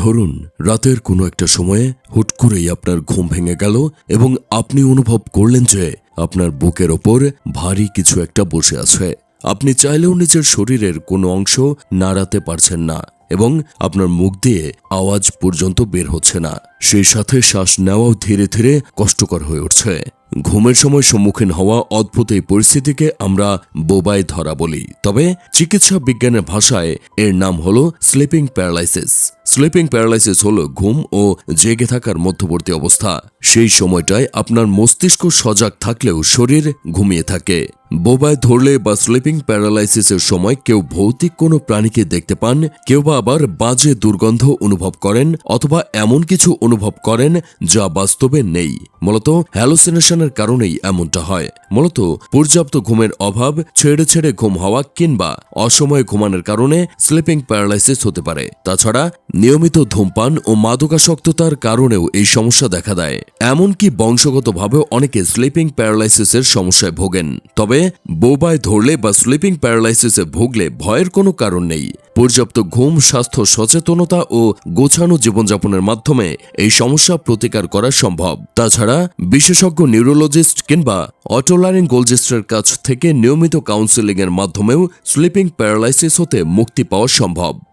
ধরুন, রাতের কোনো একটা সময়ে হুট করেই আপনার ঘুম ভেঙে গেল এবং আপনি অনুভব করলেন যে আপনার বুকের ওপর ভারী কিছু একটা বসে আছে। আপনি চাইলেও নিজের শরীরের কোনো অংশ নাড়াতে পারছেন না এবং আপনার মুখ দিয়ে আওয়াজ পর্যন্ত বের হচ্ছে না। সেই সাথে শ্বাস নেওয়াও ধীরে ধীরে কষ্টকর হয়ে উঠছে। ঘুমের সময় সম্মুখীন হওয়া অদ্ভুত এই পরিস্থিতিকে আমরা বোবায় ধরা বলি। তবে চিকিৎসা বিজ্ঞানের ভাষায় এর নাম হল স্লিপিং প্যারালাইসিস। স্লিপিং প্যারালাইসিস হলো ঘুম ও জেগে থাকার মধ্যবর্তী অবস্থা। সেই সময়টায় আপনার মস্তিষ্ক সজাগ থাকলেও শরীর ঘুমিয়ে থাকে। বোবায় ধরলে বা স্লিপিং প্যারালাইসিসের সময় কেউ ভৌতিক কোনো প্রাণীকে দেখতে পান, কেউ বা আবার বাজে দুর্গন্ধ অনুভব করেন অথবা এমন কিছু অনুভব করেন যা বাস্তবে নেই। মূলত হ্যালোসিনেশনের কারণেই এমনটা হয়। মূলত পর্যাপ্ত ঘুমের অভাব, ছেড়ে ছেড়ে ঘুম হওয়া কিংবা অসময়ে ঘুমানোর কারণে স্লিপিং প্যারালাইসিস হতে পারে। তাছাড়া নিয়মিত ধূমপান ও মাদকাসক্ততার কারণেও এই সমস্যা দেখা দেয়। এমনকি বংশগতভাবে অনেকে স্লিপিং প্যারালাইসিসের সমস্যায় ভোগেন। তবে বোবায় ধরলে বা স্লিপিং প্যারালাইসিসে ভুগলে ভয়ের কোনো কারণ নেই। পর্যাপ্ত ঘুম, স্বাস্থ্য সচেতনতা ও গোছানো জীবনযাপনের মাধ্যমে এই সমস্যা প্রতিকার করা সম্ভব। তাছাড়া বিশেষজ্ঞ নিউরোলজিস্ট কিংবা অটোলারিং অটোলারিঙ্গোলজিস্টের কাছ থেকে নিয়মিত কাউন্সেলিংয়ের মাধ্যমেও স্লিপিং প্যারালাইসিস হতে মুক্তি পাওয়া সম্ভব।